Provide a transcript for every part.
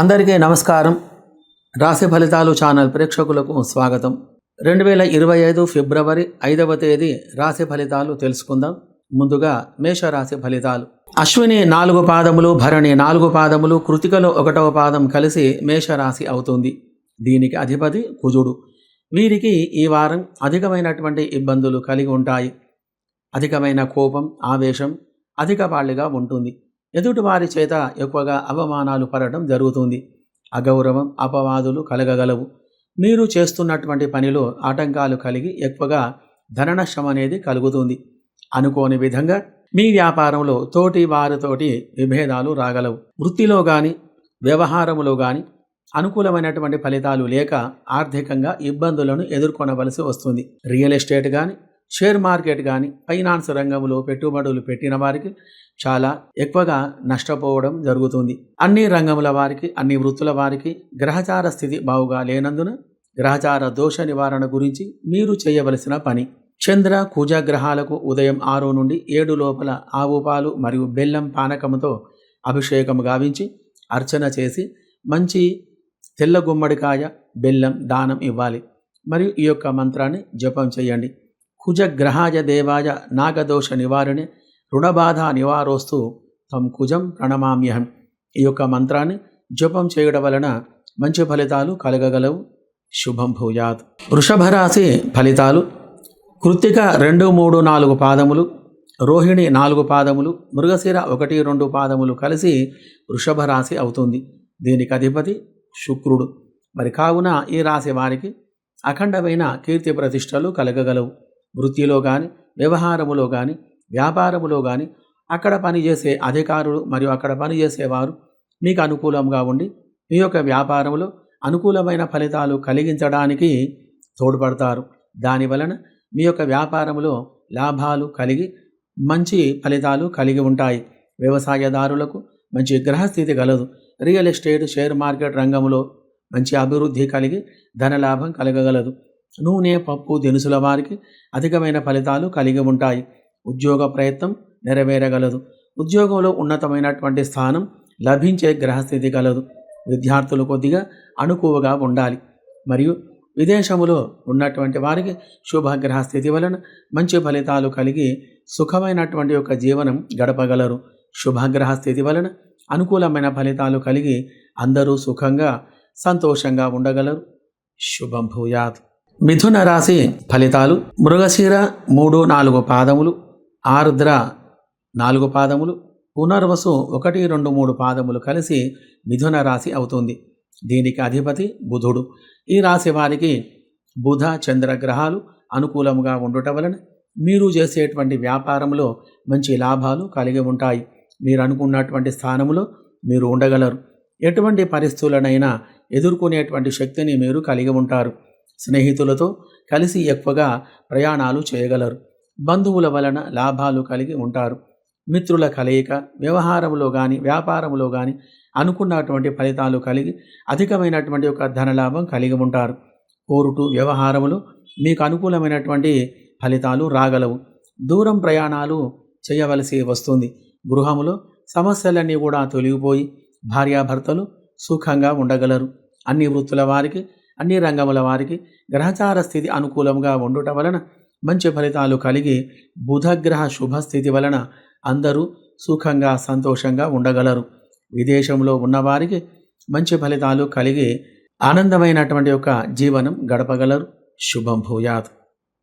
అందరికీ నమస్కారం. రాశి ఫలితాలు ఛానల్ ప్రేక్షకులకు స్వాగతం. రెండు వేల ఇరవై ఐదు ఫిబ్రవరి ఐదవ తేదీ రాశి ఫలితాలు తెలుసుకుందాం. ముందుగా మేషరాశి ఫలితాలు. అశ్విని నాలుగు పాదములు భరణి నాలుగు పాదములు కృతికలో ఒకటవ పాదం కలిసి మేషరాశి అవుతుంది. దీనికి అధిపతి కుజుడు. వీరికి ఈ వారం అధికమైనటువంటి ఇబ్బందులు కలిగి ఉంటాయి. అధికమైన కోపం ఆవేశం అధికపాళ్ళిగా ఉంటుంది. ఎదుటివారి చేత ఎక్కువగా అవమానాలు పడటం జరుగుతుంది. అగౌరవం అపవాదులు కలగగలవు. మీరు చేస్తున్నటువంటి పనిలో ఆటంకాలు కలిగి ఎక్కువగా ధన నష్టం అనేది కలుగుతుంది. అనుకోని విధంగా మీ వ్యాపారంలో తోటి వారితోటి విభేదాలు రాగలవు. వృత్తిలో కానీ వ్యవహారములో కానీ అనుకూలమైనటువంటి ఫలితాలు లేక ఆర్థికంగా ఇబ్బందులను ఎదుర్కొనవలసి వస్తుంది. రియల్ ఎస్టేట్ కానీ షేర్ మార్కెట్ కానీ ఫైనాన్స్ రంగంలో పెట్టుబడులు పెట్టిన వారికి చాలా ఎక్కువగా నష్టపోవడం జరుగుతుంది. అన్ని రంగముల వారికి అన్ని వృత్తుల వారికి గ్రహచార స్థితి బావుగా లేనందున గ్రహచార దోష నివారణ గురించి మీరు చేయవలసిన పని. చంద్ర కుజ గ్రహాలకు ఉదయం ఆరు నుండి ఏడు లోపల ఆవు పాలు మరియు బెల్లం పానకంతో అభిషేకం గావించి అర్చన చేసి మంచి తెల్ల గుమ్మడికాయ బెల్లం దానం ఇవ్వాలి. మరియు ఈ యొక్క మంత్రాన్ని జపం చేయండి. కుజ గ్రహాయ దేవాయ నాగదోష నివారణే రుణబాధ నివారోస్తు తం కుజం ప్రణమామ్యహం. ఈ యొక్క మంత్రాన్ని జపం చేయడం వలన మంచి ఫలితాలు కలగగలవు. శుభం భూయాత్. వృషభరాశి ఫలితాలు. కృత్తిక రెండు మూడు నాలుగు పాదములు. రోహిణి నాలుగు పాదములు. మృగశిర ఒకటి రెండు పాదములు కలిసి వృషభ రాశి అవుతుంది. దీనికి అధిపతి శుక్రుడు. మరి కావున ఈ రాశి వారికి అఖండమైన కీర్తి ప్రతిష్టలు కలగగలవు. వృత్తిలో కానీ వ్యవహారములో కానీ వ్యాపారములో కానీ అక్కడ పనిచేసే అధికారులు మరియు అక్కడ పనిచేసేవారు మీకు అనుకూలంగా ఉండి మీ యొక్క వ్యాపారంలో అనుకూలమైన ఫలితాలు కలిగించడానికి తోడ్పడతారు. దాని వలన మీ యొక్క వ్యాపారంలో లాభాలు కలిగి మంచి ఫలితాలు కలిగి ఉంటాయి. వ్యవసాయదారులకు మంచి గ్రహస్థితి కలదు రియల్ ఎస్టేట్ షేర్ మార్కెట్ రంగంలో మంచి అభివృద్ధి కలిగి ధనలాభం కలగగలదు. నూనె పప్పు దినుసుల వారికి అధికమైన ఫలితాలు కలిగి ఉంటాయి. ఉద్యోగ ప్రయత్నం నెరవేరగలదు. ఉద్యోగంలో ఉన్నతమైనటువంటి స్థానం లభించే గ్రహస్థితి కలదు. విద్యార్థులు కొద్దిగా అనుకువగా ఉండాలి. మరియు విదేశములో ఉన్నటువంటి వారికి శుభగ్రహ స్థితి వలన మంచి ఫలితాలు కలిగి సుఖమైనటువంటి యొక్క జీవనం గడపగలరు. శుభగ్రహ స్థితి వలన అనుకూలమైన ఫలితాలు కలిగి అందరూ సుఖంగా సంతోషంగా ఉండగలరు. శుభం భూయాత్. మిథున రాశి ఫలితాలు మృగశిర మూడు నాలుగు పాదములు ఆరుద్ర నాలుగు పాదములు పునర్వసు ఒకటి రెండు మూడు పాదములు కలిసి మిథున రాశి అవుతుంది. దీనికి అధిపతి బుధుడు. ఈ రాశి వారికి బుధ చంద్ర గ్రహాలు అనుకూలంగా ఉండుట వలన మీరు చేసేటువంటి వ్యాపారంలో మంచి లాభాలు కలిగి ఉంటాయి. మీరు అనుకున్నటువంటి స్థానంలో మీరు ఉండగలరు. ఎటువంటి పరిస్థితులనైనా ఎదుర్కొనేటువంటి శక్తిని మీరు కలిగి ఉంటారు. స్నేహితులతో కలిసి ఎక్కువగా ప్రయాణాలు చేయగలరు. బంధువుల వలన లాభాలు కలిగి ఉంటారు. మిత్రుల కలయిక వ్యవహారంలో కానీ వ్యాపారంలో కానీ అనుకున్నటువంటి ఫలితాలు కలిగి అధికమైనటువంటి ఒక ధనలాభం కలిగి ఉంటారు. కోరుటు వ్యవహారములు మీకు అనుకూలమైనటువంటి ఫలితాలు రాగలవు. దూరం ప్రయాణాలు చేయవలసి వస్తుంది. గృహములో సమస్యలన్నీ కూడా తొలగిపోయి భార్యాభర్తలు సుఖంగా ఉండగలరు. అన్ని వృత్తుల వారికి అన్ని రంగముల వారికి గ్రహచార స్థితి అనుకూలంగా ఉండుట వలన మంచి ఫలితాలు కలిగి బుధగ్రహ శుభస్థితి వలన అందరూ సుఖంగా సంతోషంగా ఉండగలరు. విదేశంలో ఉన్నవారికి మంచి ఫలితాలు కలిగి ఆనందమైనటువంటి యొక్క జీవనం గడపగలరు. శుభం భూయాత్.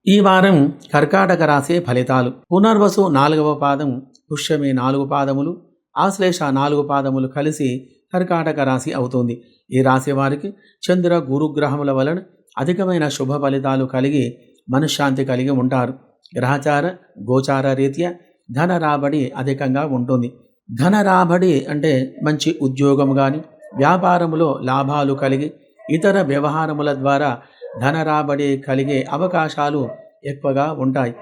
ఈ వారం కర్కాటక రాశి ఫలితాలు. పునర్వసు నాలుగవ పాదం పుష్యమి నాలుగు పాదములు ఆశ్లేష నాలుగు పాదములు కలిసి కర్కాటక రాశి అవుతుంది. ఈ రాశి వారికి చంద్ర గురుగ్రహముల వలన అధికమైన శుభ ఫలితాలు కలిగి మనశ్శాంతి కలిగి ఉంటారు. గ్రహచార గోచార రీత్యా ధన రాబడి అధికంగా ఉంటుంది. ధన రాబడి అంటే మంచి ఉద్యోగం కానీ వ్యాపారములో లాభాలు కలిగి ఇతర వ్యవహారముల ద్వారా ధన రాబడి కలిగే అవకాశాలు ఎక్కువగా ఉంటాయి.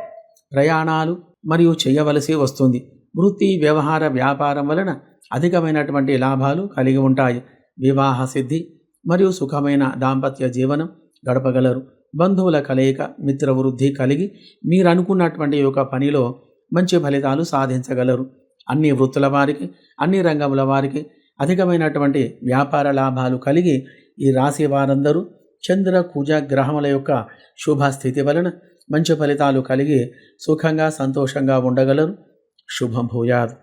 ప్రయాణాలు మరియు చేయవలసి వస్తుంది. వృత్తి వ్యవహార వ్యాపారం వలన అధికమైనటువంటి లాభాలు కలిగి ఉంటాయి. వివాహ సిద్ధి మరియు సుఖమైన దాంపత్య జీవనం గడపగలరు. బంధువుల కలయిక మిత్రవృద్ధి కలిగి మీరు అనుకున్నటువంటి ఒక పనిలో మంచి ఫలితాలు సాధించగలరు. అన్ని వృత్తుల వారికి అన్ని రంగముల వారికి అధికమైనటువంటి వ్యాపార లాభాలు కలిగి ఈ రాశి వారందరూ చంద్ర కుజ గ్రహముల యొక్క శుభ స్థితి వలన మంచి ఫలితాలు కలిగి సుఖంగా సంతోషంగా ఉండగలరు. శుభం భూయాదు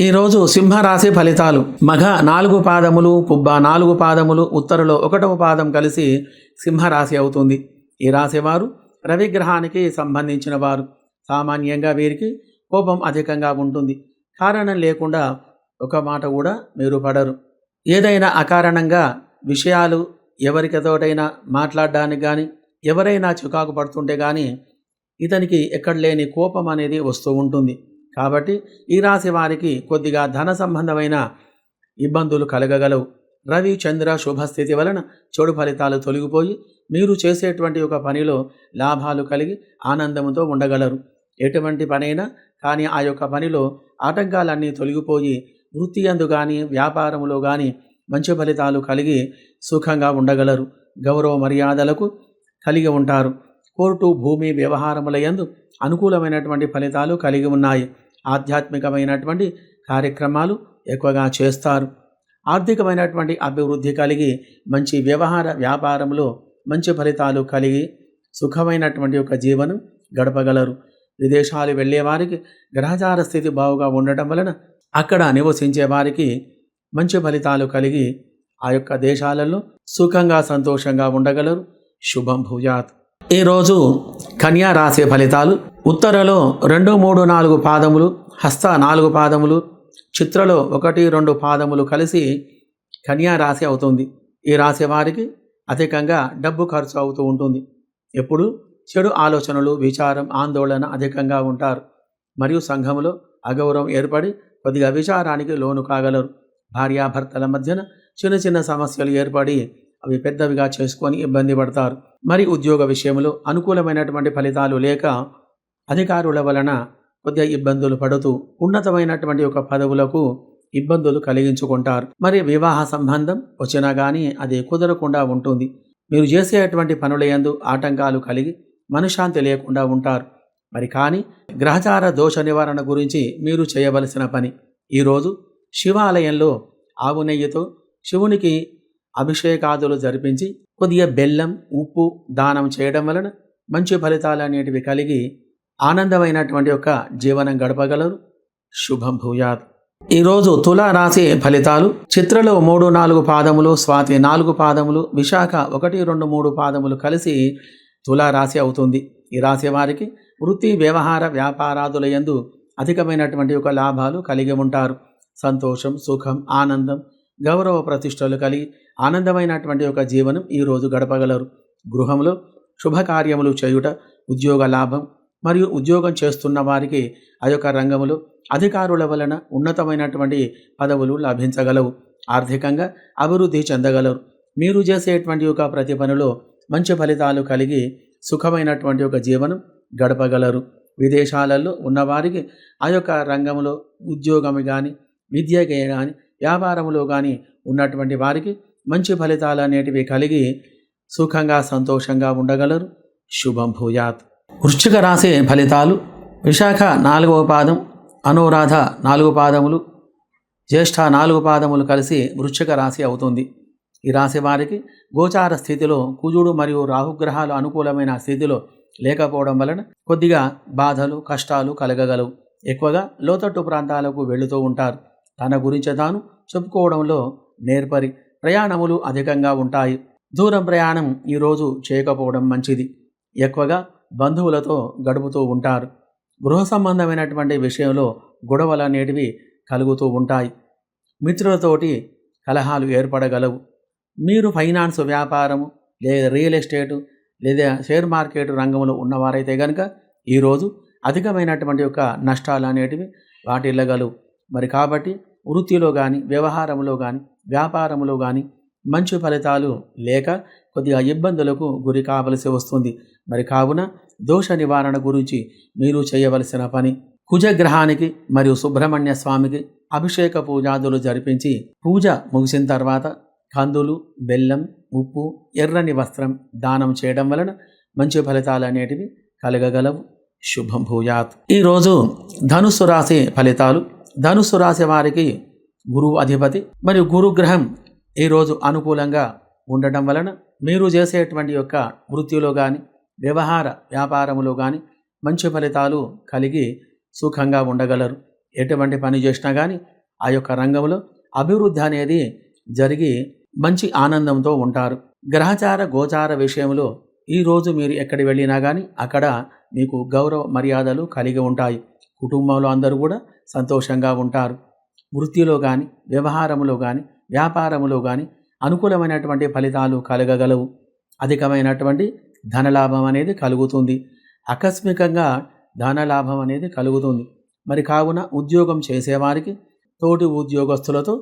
ఈరోజు సింహరాశి ఫలితాలు. మఘ నాలుగు పాదములు పుబ్బ నాలుగు పాదములు ఉత్తరలో ఒకటవ పాదం కలిసి సింహరాశి అవుతుంది. ఈ రాశివారు రవిగ్రహానికి సంబంధించిన వారు. సామాన్యంగా వీరికి కోపం అధికంగా ఉంటుంది. కారణం లేకుండా ఒక మాట కూడా మీరు పడరు. ఏదైనా అకారణంగా విషయాలు ఎవరికతోటైనా మాట్లాడడానికి కానీ ఎవరైనా చికాకు పడుతుంటే కానీ ఇతనికి ఎక్కడ లేని కోపం అనేది వస్తూ ఉంటుంది. కాబట్టి ఈ రాశి వారికి కొద్దిగా ధన సంబంధమైన ఇబ్బందులు కలగగలవు. రవి చంద్ర శుభస్థితి వలన చెడు ఫలితాలు తొలగిపోయి మీరు చేసేటువంటి ఒక పనిలో లాభాలు కలిగి ఆనందంతో ఉండగలరు. ఎటువంటి పనైనా కానీ ఆ యొక్క పనిలో ఆటంకాలన్నీ తొలగిపోయి వృత్తి అందు కానీ వ్యాపారములో కానీ మంచి ఫలితాలు కలిగి సుఖంగా ఉండగలరు. గౌరవ మర్యాదలకు కలిగి ఉంటారు. కోర్టు భూమి వ్యవహారముల యందు అనుకూలమైనటువంటి ఫలితాలు కలిగి ఉన్నాయి. ఆధ్యాత్మికమైనటువంటి కార్యక్రమాలు ఎక్కువగా చేస్తారు. ఆర్థికమైనటువంటి అభివృద్ధి కలిగి మంచి వ్యవహార వ్యాపారంలో మంచి ఫలితాలు కలిగి సుఖమైనటువంటి ఒక జీవనం గడపగలరు. విదేశాలు వెళ్ళేవారికి గ్రహచార స్థితి బావుగా ఉండటం వలన అక్కడ నివసించే వారికి మంచి ఫలితాలు కలిగి ఆ యొక్క దేశాలలో సుఖంగా సంతోషంగా ఉండగలరు. శుభం భూయాత్. ఈరోజు కన్యా రాశి ఫలితాలు ఉత్తరలో రెండు మూడు నాలుగు పాదములు హస్త నాలుగు పాదములు చిత్రలో ఒకటి రెండు పాదములు కలిసి కన్యా రాశి అవుతుంది. ఈ రాశి వారికి అధికంగా డబ్బు ఖర్చు అవుతూ ఉంటుంది. ఎప్పుడు? చెడు ఆలోచనలు విచారం ఆందోళన అధికంగా ఉంటారు. మరియు సంఘములో అగౌరవం ఏర్పడి కొద్దిగా విచారానికి లోను కాగలరు. భార్యాభర్తల మధ్యన చిన్న చిన్న సమస్యలు ఏర్పడి అవి పెద్దవిగా చేసుకొని ఇబ్బంది పడతారు. మరి ఉద్యోగ విషయంలో అనుకూలమైనటువంటి ఫలితాలు లేక అధికారుల వలన కొద్దిగా ఇబ్బందులు పడుతూ ఉన్నతమైనటువంటి ఒక పదవులకు ఇబ్బందులు కలిగించుకుంటారు. మరి వివాహ సంబంధం వచ్చినా కానీ అది కుదరకుండా ఉంటుంది. మీరు చేసేటువంటి పనుల యందు ఆటంకాలు కలిగి మనశ్శాంతి లేకుండా ఉంటారు. మరి కానీ గ్రహచార దోష నివారణ గురించి మీరు చేయవలసిన పని ఈరోజు శివాలయంలో ఆవు నెయ్యితో శివునికి అభిషేకాదులు జరిపించి కొద్దిగా బెల్లం ఉప్పు దానం చేయడం వలన మంచి ఫలితాలు అనేటివి కలిగి ఆనందమైనటువంటి ఒక జీవనం గడపగలరు. శుభం భూయాత్. ఈరోజు తులా రాశి ఫలితాలు చిత్రలో మూడు నాలుగు పాదములు స్వాతి నాలుగు పాదములు విశాఖ ఒకటి రెండు మూడు పాదములు కలిసి తులా రాశి అవుతుంది. ఈ రాశి వారికి వృత్తి వ్యవహార వ్యాపారాదుల యందు అధికమైనటువంటి ఒక లాభాలు కలిగి ఉంటారు. సంతోషం సుఖం ఆనందం గౌరవ ప్రతిష్టలు కలిగి ఆనందమైనటువంటి ఒక జీవనం ఈరోజు గడపగలరు. గృహంలో శుభకార్యములు చేయుట ఉద్యోగ లాభం మరియు ఉద్యోగం చేస్తున్న వారికి ఆ యొక్క రంగములో అధికారుల వలన ఉన్నతమైనటువంటి పదవులు లభించగలవు. ఆర్థికంగా అభివృద్ధి చెందగలరు. మీరు చేసేటువంటి ఒక ప్రతి పనిలో మంచి ఫలితాలు కలిగి సుఖమైనటువంటి ఒక జీవనం గడపగలరు. విదేశాలలో ఉన్నవారికి ఆ యొక్క రంగంలో ఉద్యోగం కానీ విద్యకి కానీ వ్యాపారంలో కానీ ఉన్నటువంటి వారికి మంచి ఫలితాలు అనేటివి కలిగి సుఖంగా సంతోషంగా ఉండగలరు. శుభం భూయాత్. వృశ్చిక రాశి ఫలితాలు విశాఖ నాలుగవ పాదం అనురాధ నాలుగు పాదములు జ్యేష్ఠ నాలుగు పాదములు కలిసి వృశ్చిక రాశి అవుతుంది. ఈ రాశి వారికి గోచార స్థితిలో కుజుడు మరియు రాహుగ్రహాలు అనుకూలమైన స్థితిలో లేకపోవడం వలన కొద్దిగా బాధలు కష్టాలు కలగగలవు. ఎక్కువగా లోతట్టు ప్రాంతాలకు వెళుతూ ఉంటారు. తన గురించి తాను చెప్పుకోవడంలో నేర్పరి ప్రయాణములు అధికంగా ఉంటాయి. దూరం ప్రయాణం ఈరోజు చేయకపోవడం మంచిది. ఎక్కువగా బంధువులతో గడుపుతూ ఉంటారు. గృహ సంబంధమైనటువంటి విషయంలో గొడవలు అనేటివి కలుగుతూ ఉంటాయి. మిత్రులతోటి కలహాలు ఏర్పడగలవు. మీరు ఫైనాన్స్ వ్యాపారము లేదా రియల్ ఎస్టేటు లేదా షేర్ మార్కెట్ రంగంలో ఉన్నవారైతే కనుక ఈరోజు అధికమైనటువంటి యొక్క నష్టాలు అనేటివి వాటిల్లగలవు. మరి కాబట్టి వృత్తిలో కానీ వ్యవహారంలో కానీ వ్యాపారంలో కానీ మంచి ఫలితాలు లేక కొద్దిగా ఇబ్బందులకు గురి కావలసి వస్తుంది. మరి కావున దోష నివారణ గురించి మీరు చేయవలసిన పని కుజగ్రహానికి మరియు సుబ్రహ్మణ్య స్వామికి అభిషేక పూజాదులు జరిపించి పూజ ముగిసిన తర్వాత కందులు బెల్లం ఉప్పు ఎర్రని వస్త్రం దానం చేయడం వలన మంచి ఫలితాలు అనేటివి కలగగలవు. శుభం భూయాత్. ఈరోజు ధనుస్సు రాశి ఫలితాలు. ధనుస్సు రాశి వారికి గురువు అధిపతి మరియు గురుగ్రహం ఈరోజు అనుకూలంగా ఉండటం వలన మీరు చేసేటువంటి యొక్క వృత్తిలో కానీ వ్యవహార వ్యాపారములో కానీ మంచి ఫలితాలు కలిగి సుఖంగా ఉండగలరు. ఎటువంటి పని చేసినా కానీ ఆ యొక్క రంగంలో అభివృద్ధి అనేది జరిగి మంచి ఆనందంతో ఉంటారు. గ్రహచార గోచార విషయంలో ఈరోజు మీరు ఎక్కడ వెళ్ళినా కానీ అక్కడ మీకు గౌరవ మర్యాదలు కలిగి ఉంటాయి. కుటుంబంలో అందరూ కూడా సంతోషంగా ఉంటారు. వృత్తిలో కానీ వ్యవహారములో కానీ వ్యాపారములో కానీ అనుకూలమైనటువంటి ఫలితాలు కలగగలవు. అధికమైనటువంటి ధనలాభం అనేది కలుగుతుంది. ఆకస్మికంగా ధనలాభం అనేది కలుగుతుంది. మరి కావున ఉద్యోగం చేసేవారికి తోటి ఉద్యోగస్తులతో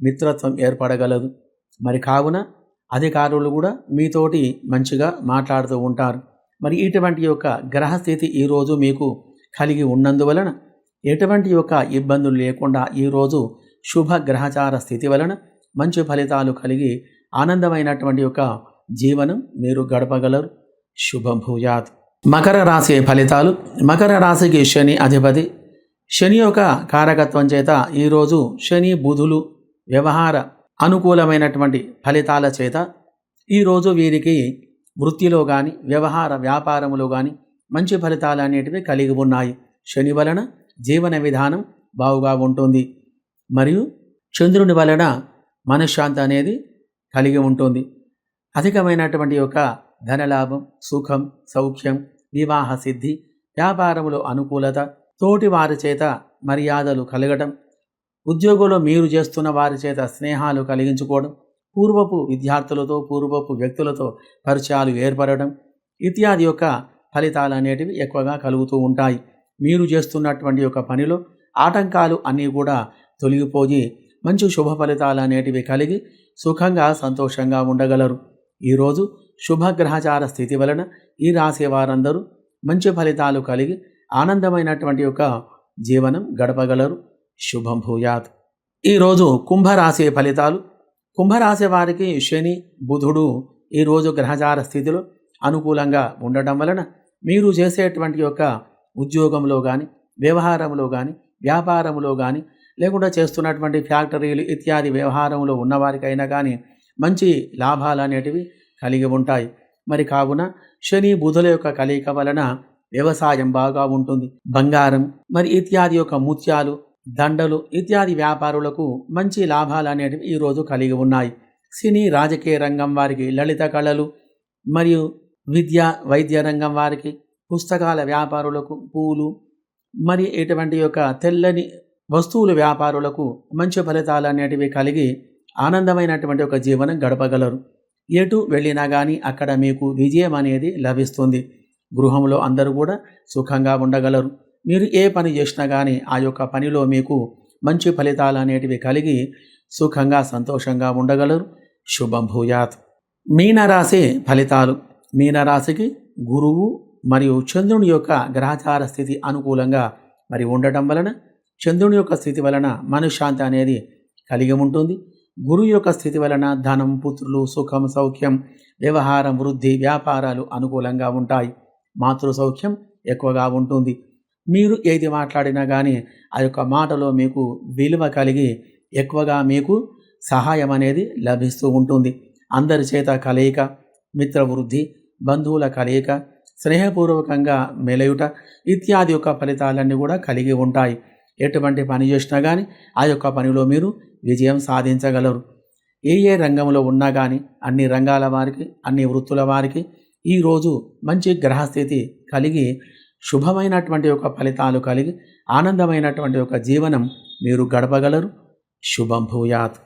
మిత్రత్వం ఏర్పడగలదు. మరి కావున అధికారులు కూడా మీతోటి మంచిగా మాట్లాడుతూ ఉంటారు. మరి ఇటువంటి యొక్క గ్రహస్థితి ఈరోజు మీకు కలిగి ఉన్నందువలన ఎటువంటి యొక్క ఇబ్బందులు లేకుండా ఈరోజు శుభ గ్రహచార స్థితి వలన మంచి ఫలితాలు కలిగి ఆనందమైనటువంటి యొక్క జీవనం మీరు గడపగలరు. శుభభూయాత్ మకర రాశి ఫలితాలు. మకర రాశికి శని అధిపతి. శని యొక్క కారకత్వం చేత ఈరోజు శని బుధులు వ్యవహార అనుకూలమైనటువంటి ఫలితాల చేత ఈరోజు వీరికి వృత్తిలో కానీ వ్యవహార వ్యాపారములో కానీ మంచి ఫలితాలు అనేటివి కలిగి ఉన్నాయి. శని వలన జీవన విధానం బాగుగా ఉంటుంది. మరియు చంద్రుని వలన మనశ్శాంతి అనేది కలిగి ఉంటుంది. అధికమైనటువంటి యొక్క ధనలాభం సుఖం సౌఖ్యం వివాహ సిద్ధి వ్యాపారములో అనుకూలత తోటి వారి చేత మర్యాదలు కలగటం ఉద్యోగంలో మీరు చేస్తున్న వారి చేత స్నేహాలు కలిగించుకోవడం పూర్వపు విద్యార్థులతో పూర్వపు వ్యక్తులతో పరిచయాలు ఏర్పడడం ఇత్యాది యొక్క ఫలితాలు అనేటివి ఎక్కువగా కలుగుతూ ఉంటాయి. మీరు చేస్తున్నటువంటి యొక్క పనిలో ఆటంకాలు అన్నీ కూడా తొలగిపోయి మంచి శుభ ఫలితాలు అనేటివి కలిగి సుఖంగా సంతోషంగా ఉండగలరు. ఈరోజు శుభగ్రహచార స్థితి వలన ఈ రాశి వారందరూ మంచి ఫలితాలు కలిగి ఆనందమైనటువంటి యొక్క జీవనం గడపగలరు. శుభం భూయాత్. ఈరోజు కుంభరాశి ఫలితాలు. కుంభరాశి వారికి శని బుధుడు ఈరోజు గ్రహచార స్థితిలో అనుకూలంగా ఉండటం వలన మీరు చేసేటువంటి యొక్క ఉద్యోగంలో కానీ వ్యవహారంలో కానీ వ్యాపారంలో కానీ లేకుండా చేస్తున్నటువంటి ఫ్యాక్టరీలు ఇత్యాది వ్యవహారంలో ఉన్నవారికైనా కానీ మంచి లాభాలు అనేటివి కలిగి ఉంటాయి. మరి కావున శని బుధుల యొక్క కలయిక వలన వ్యవసాయం బాగా ఉంటుంది. బంగారం మరి ఇత్యాది యొక్క ముత్యాలు దండలు ఇత్యాది వ్యాపారులకు మంచి లాభాలు అనేటివి ఈరోజు కలిగి ఉన్నాయి. సినీ రాజకీయ రంగం వారికి లలిత కళలు మరియు విద్య వైద్య రంగం వారికి పుస్తకాల వ్యాపారులకు పూలు మరి ఇటువంటి యొక్క తెల్లని వస్తువుల వ్యాపారులకు మంచి ఫలితాలు అనేటివి కలిగి ఆనందమైనటువంటి ఒక జీవనం గడపగలరు. ఎటు వెళ్ళినా కానీ అక్కడ మీకు విజయం అనేది లభిస్తుంది. గృహంలో అందరూ కూడా సుఖంగా ఉండగలరు. మీరు ఏ పని చేసినా కానీ ఆ యొక్క పనిలో మీకు మంచి ఫలితాలు అనేటివి కలిగి సుఖంగా సంతోషంగా ఉండగలరు. శుభం భూయాత్. మీనరాశి ఫలితాలు. మీనరాశికి గురువు మరియు చంద్రుని యొక్క గ్రహచార స్థితి అనుకూలంగా మరి ఉండటం వలన చంద్రుని యొక్క స్థితి వలన మనశ్శాంతి అనేది కలిగి ఉంటుంది. గురువు యొక్క స్థితి వలన ధనం పుత్రులు సుఖం సౌఖ్యం వ్యవహారం వృద్ధి వ్యాపారాలు అనుకూలంగా ఉంటాయి. మాతృ సౌఖ్యం ఎక్కువగా ఉంటుంది. మీరు ఏది మాట్లాడినా కానీ ఆ యొక్క మాటలో మీకు విలువ కలిగి ఎక్కువగా మీకు సహాయం అనేది లభిస్తూ ఉంటుంది. అందరి చేత కలయిక మిత్రవృద్ధి బంధువుల కలయిక స్నేహపూర్వకంగా మెలయుట ఇత్యాది యొక్క ఫలితాలన్నీ కూడా కలిగి ఉంటాయి. ఎటువంటి పని చేసినా కానీ ఆ యొక్క పనిలో మీరు విజయం సాధించగలరు. ఏ ఏ రంగంలో ఉన్నా కానీ అన్ని రంగాల వారికి అన్ని వృత్తుల వారికి ఈరోజు మంచి గ్రహస్థితి కలిగి శుభమైనటువంటి యొక్క ఫలితాలు కలిగి ఆనందమైనటువంటి ఒక జీవనం మీరు గడపగలరు. శుభం భూయాత్.